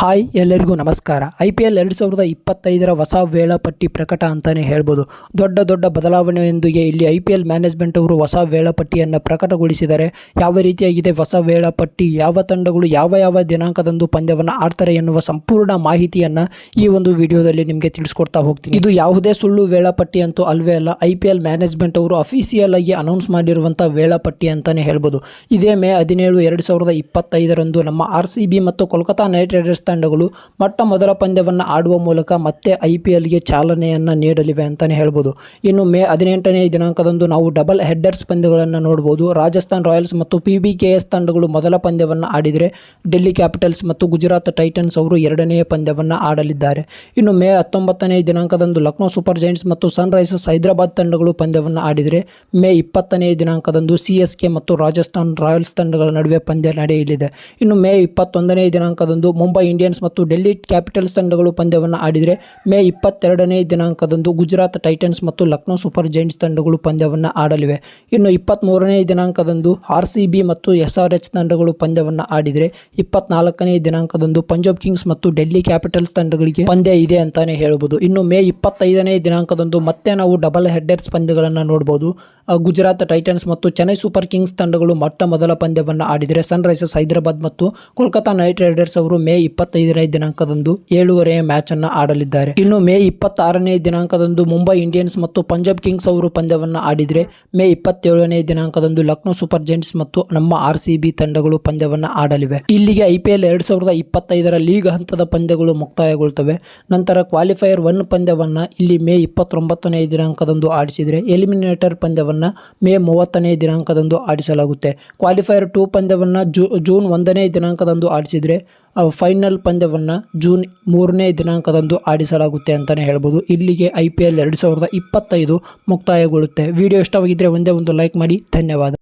Hi, ಎಲ್ಲರಿಗೂ ನಮಸ್ಕಾರ. I P L ಎರಡು ಸಾವಿರದ ಇಪ್ಪತ್ತೈದರ ಹೊಸ ವೇಳಾಪಟ್ಟಿ ಪ್ರಕಟ ಅಂತಲೇ ಹೇಳ್ಬೋದು. ದೊಡ್ಡ ದೊಡ್ಡ ಬದಲಾವಣೆಯೊಂದಿಗೆ ಇಲ್ಲಿ ಐ ಪಿ ಎಲ್ ಮ್ಯಾನೇಜ್ಮೆಂಟ್ ಅವರು ಹೊಸ ವೇಳಾಪಟ್ಟಿಯನ್ನು ಪ್ರಕಟಗೊಳಿಸಿದ್ದಾರೆ ಯಾವ ರೀತಿಯಾಗಿದೆ ಹೊಸ ವೇಳಾಪಟ್ಟಿ? ಯಾವ ತಂಡಗಳು ಯಾವ ಯಾವ ದಿನಾಂಕದಂದು ಪಂದ್ಯವನ್ನು ಆಡ್ತಾರೆ ಎನ್ನುವ ಸಂಪೂರ್ಣ ಮಾಹಿತಿಯನ್ನು ಈ ಒಂದು ವಿಡಿಯೋದಲ್ಲಿ ನಿಮಗೆ ತಿಳಿಸ್ಕೊಡ್ತಾ ಹೋಗ್ತೀನಿ. ಇದು ಯಾವುದೇ ಸುಳ್ಳು ವೇಳಾಪಟ್ಟಿ ಅಂತೂ ಅಲ್ವೇ ಅಲ್ಲ. ಐ ಪಿ ಎಲ್ ಮ್ಯಾನೇಜ್ಮೆಂಟ್ ಅವರು ಅಫಿಷಿಯಲ್ ಆಗಿ ಅನೌನ್ಸ್ ಮಾಡಿರುವಂಥ ವೇಳಾಪಟ್ಟಿ ಅಂತಲೇ ಹೇಳ್ಬೋದು. ಇದೇ ಮೇ ಹದಿನೇಳು ಎರಡು ಸಾವಿರದ ಇಪ್ಪತ್ತೈದರಂದು ನಮ್ಮ ಆರ್ ಸಿ ಬಿ ಮತ್ತು ಕೋಲ್ಕತ್ತಾ ನೈಟ್ ರೈಡರ್ಸ್ ತಂಡಗಳು ಮೊಟ್ಟ ಮೊದಲ ಪಂದ್ಯವನ್ನು ಆಡುವ ಮೂಲಕ ಮತ್ತೆ ಐ ಪಿ ಎಲ್ಗೆ ಚಾಲನೆಯನ್ನು ನೀಡಲಿವೆ ಅಂತಲೇ ಹೇಳ್ಬೋದು. ಇನ್ನು ಮೇ ಹದಿನೆಂಟನೇ ದಿನಾಂಕದಂದು ನಾವು ಡಬಲ್ ಹೆಡ್ಡರ್ಸ್ ಪಂದ್ಯಗಳನ್ನು ನೋಡ್ಬೋದು. ರಾಜಸ್ಥಾನ್ ರಾಯಲ್ಸ್ ಮತ್ತು ಪಿ ಬಿ ಕೆ ಎಸ್ ತಂಡಗಳು ಮೊದಲ ಪಂದ್ಯವನ್ನು ಆಡಿದರೆ ಡೆಲ್ಲಿ ಕ್ಯಾಪಿಟಲ್ಸ್ ಮತ್ತು ಗುಜರಾತ್ ಟೈಟನ್ಸ್ ಅವರು ಎರಡನೆಯ ಪಂದ್ಯವನ್ನು ಆಡಲಿದ್ದಾರೆ. ಇನ್ನು ಮೇ ಹತ್ತೊಂಬತ್ತನೇ ದಿನಾಂಕದಂದು ಲಕ್ನೋ ಸೂಪರ್ ಜೈಂಟ್ಸ್ ಮತ್ತು ಸನ್ ರೈಸರ್ಸ್ ಹೈದರಾಬಾದ್ ತಂಡಗಳು ಪಂದ್ಯವನ್ನು ಆಡಿದರೆ ಮೇ ಇಪ್ಪತ್ತನೇ ದಿನಾಂಕದಂದು ಸಿ ಎಸ್ ಕೆ ಮತ್ತು ರಾಜಸ್ಥಾನ್ ರಾಯಲ್ಸ್ ತಂಡಗಳ ನಡುವೆ ಪಂದ್ಯ ನಡೆಯಲಿದೆ. ಇನ್ನು ಮೇ ಇಪ್ಪತ್ತೊಂದನೇ ದಿನಾಂಕದಂದು ಮುಂಬೈ ಇಂಡಿಯನ್ಸ್ ಮತ್ತು ಡೆಲ್ಲಿ ಕ್ಯಾಪಿಟಲ್ಸ್ ತಂಡಗಳು ಪಂದ್ಯವನ್ನು ಆಡಿದರೆ ಮೇ ಇಪ್ಪತ್ತೆರಡನೇ ದಿನಾಂಕದಂದು ಗುಜರಾತ್ ಟೈಟನ್ಸ್ ಮತ್ತು ಲಕ್ನೋ ಸೂಪರ್ ಜೈಂಟ್ಸ್ ತಂಡಗಳು ಪಂದ್ಯವನ್ನು ಆಡಲಿವೆ. ಇನ್ನು ಇಪ್ಪತ್ತ್ಮೂರನೇ ದಿನಾಂಕದಂದು ಆರ್ ಮತ್ತು ಎಸ್ ತಂಡಗಳು ಪಂದ್ಯವನ್ನು ಆಡಿದರೆ ಇಪ್ಪತ್ನಾಲ್ಕನೇ ದಿನಾಂಕದಂದು ಪಂಜಾಬ್ ಕಿಂಗ್ಸ್ ಮತ್ತು ಡೆಲ್ಲಿ ಕ್ಯಾಪಿಟಲ್ಸ್ ತಂಡಗಳಿಗೆ ಪಂದ್ಯ ಇದೆ ಅಂತಾನೆ ಹೇಳ್ಬೋದು. ಇನ್ನು ಮೇ ಇಪ್ಪತ್ತೈದನೇ ದಿನಾಂಕದಂದು ಮತ್ತೆ ನಾವು ಡಬಲ್ ಹೆಡ್ಡರ್ಸ್ ಪಂದ್ಯಗಳನ್ನು ನೋಡ್ಬೋದು. ಗುಜರಾತ್ ಟೈಟನ್ಸ್ ಮತ್ತು ಚೆನ್ನೈ ಸೂಪರ್ ಕಿಂಗ್ಸ್ ತಂಡಗಳು ಮೊಟ್ಟ ಮೊದಲ ಪಂದ್ಯವನ್ನು ಆಡಿದರೆ ಸನ್ರೈಸರ್ಸ್ ಹೈದರಾಬಾದ್ ಮತ್ತು ಕೋಲ್ಕತಾ ನೈಟ್ ರೈಡರ್ಸ್ ಅವರು ಮೇ ಇಪ್ಪತ್ತೈದನೇ ದಿನಾಂಕದಂದು ಏಳುವರೆಯ ಮ್ಯಾಚ್ ಅನ್ನು ಆಡಲಿದ್ದಾರೆ. ಇನ್ನು ಮೇ ಇಪ್ಪತ್ತಾರನೇ ದಿನಾಂಕದಂದು ಮುಂಬೈ ಇಂಡಿಯನ್ಸ್ ಮತ್ತು ಪಂಜಾಬ್ ಕಿಂಗ್ಸ್ ಅವರು ಪಂದ್ಯವನ್ನು ಆಡಿದರೆ ಮೇ ಇಪ್ಪತ್ತೇಳನೇ ದಿನಾಂಕದಂದು ಲಕ್ನೋ ಸೂಪರ್ ಜೈಂಟ್ಸ್ ಮತ್ತು ನಮ್ಮ ಆರ್ ತಂಡಗಳು ಪಂದ್ಯವನ್ನು ಆಡಲಿವೆ. ಇಲ್ಲಿಗೆ ಐ ಪಿ ಎಲ್ ಎರಡು ಸಾವಿರದ ಲೀಗ್ ಹಂತದ ಪಂದ್ಯಗಳು ಮುಕ್ತಾಯಗೊಳ್ಳುತ್ತವೆ ನಂತರ ಕ್ವಾಲಿಫೈಯರ್ ಒನ್ ಪಂದ್ಯವನ್ನು ಇಲ್ಲಿ ಮೇ ಇಪ್ಪತ್ತೊಂಬತ್ತನೇ ದಿನಾಂಕದಂದು ಆಡಿಸಿದರೆ ಎಲಿಮಿನೇಟರ್ ಪಂದ್ಯವನ್ನು ಮೇ ಮೂವತ್ತನೇ ದಿನಾಂಕದಂದು ಆಡಿಸಲಾಗುತ್ತೆ. ಕ್ವಾಲಿಫೈಯರ್ ಟೂ ಪಂದ್ಯವನ್ನು ಜೂನ್ ಒಂದನೇ ದಿನಾಂಕದಂದು ಆಡಿಸಿದರೆ ಫೈನಲ್ ಪಂದ್ಯವನ್ನು ಜೂನ್ ಮೂರನೇ ದಿನಾಂಕದಂದು ಆಡಿಸಲಾಗುತ್ತೆ ಅಂತಲೇ ಹೇಳ್ಬೋದು. ಇಲ್ಲಿಗೆ ಐ ಪಿ ಎಲ್ ಎರಡು ಸಾವಿರದ ಇಪ್ಪತ್ತೈದು ಮುಕ್ತಾಯಗೊಳ್ಳುತ್ತೆ. ವಿಡಿಯೋ ಇಷ್ಟವಾಗಿದ್ದರೆ ಒಂದೇ ಒಂದು ಲೈಕ್ ಮಾಡಿ. ಧನ್ಯವಾದ.